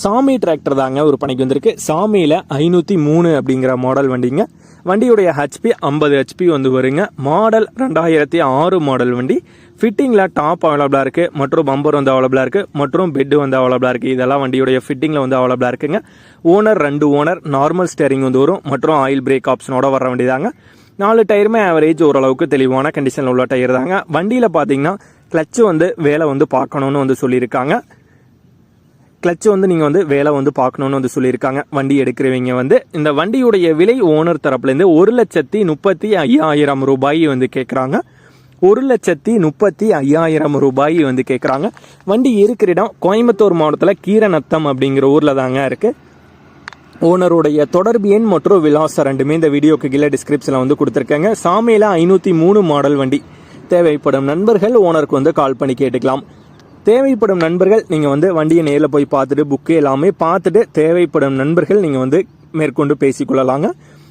சாமி டிராக்டர் தாங்க ஒரு பணிக்கு வந்திருக்கு. சாமியில் ஐநூற்றி மூணு அப்படிங்கிற மாடல் வண்டிங்க. வண்டியுடைய ஹெச்பி ஐம்பது ஹெச்பி வந்து வருங்க. மாடல் ரெண்டாயிரத்தி ஆறு மாடல் வண்டி. ஃபிட்டிங்கில் டாப் அவைலபிளாக இருக்குது மற்றும் பம்பர் வந்து அவைலபிளாக இருக்குது மற்றும் பெட்டு வந்து அவைலபிளாக இருக்குது இதெல்லாம் வண்டியுடைய ஃபிட்டிங்கில் வந்து அவைலபிளாக இருக்குங்க. ஓனர் ரெண்டு ஓனர் நார்மல் ஸ்டேரிங் வந்து வரும். மற்றும் ஆயில் பிரேக் ஆப்ஷனோட வர வண்டி தாங்க நாலு டயருமே ஆவரேஜ் ஓரளவுக்கு தெளிவான கண்டிஷனில் உள்ள டயர் தாங்க. வண்டியில் பார்த்தீங்கன்னா கிளச்சு வந்து வேலை வந்து பார்க்கணுன்னு வந்து சொல்லியிருக்காங்க. கிளச் வந்து நீங்கள் வந்து வேலை வந்து பார்க்கணுன்னு வந்து சொல்லியிருக்காங்க. வண்டி எடுக்கிறவங்க வந்து இந்த வண்டியுடைய விலை ஓனர் தரப்புலேருந்து ஒரு லட்சத்தி முப்பத்தி ஐயாயிரம் ரூபாய் வந்து கேட்குறாங்க ஒரு லட்சத்தி முப்பத்தி ஐயாயிரம் ரூபாய் வந்து கேட்குறாங்க வண்டி இருக்கிற இடம் கோயம்புத்தூர் மாவட்டத்தில் கீரநத்தம் அப்படிங்கிற ஊரில் தாங்க இருக்குது ஓனருடைய தொடர்பு எண் மற்றும் விலாசம் ரெண்டுமே இந்த வீடியோக்கு கீழே டிஸ்கிரிப்ஷனில் வந்து கொடுத்துருக்காங்க. சாமியில் ஐநூற்றி மூணு மாடல் வண்டி. தேவைப்படும் நண்பர்கள் ஓனருக்கு வந்து கால் பண்ணி கேட்டுக்கலாம். தேவைப்படும் நண்பர்கள் நீங்கள் வந்து வண்டியை நேரில் போய் பார்த்துட்டு புக்கு எல்லாமே பார்த்துட்டு தேவைப்படும் நண்பர்கள் நீங்கள் வந்து மேற்கொண்டு பேசிக்கொள்ளலாங்க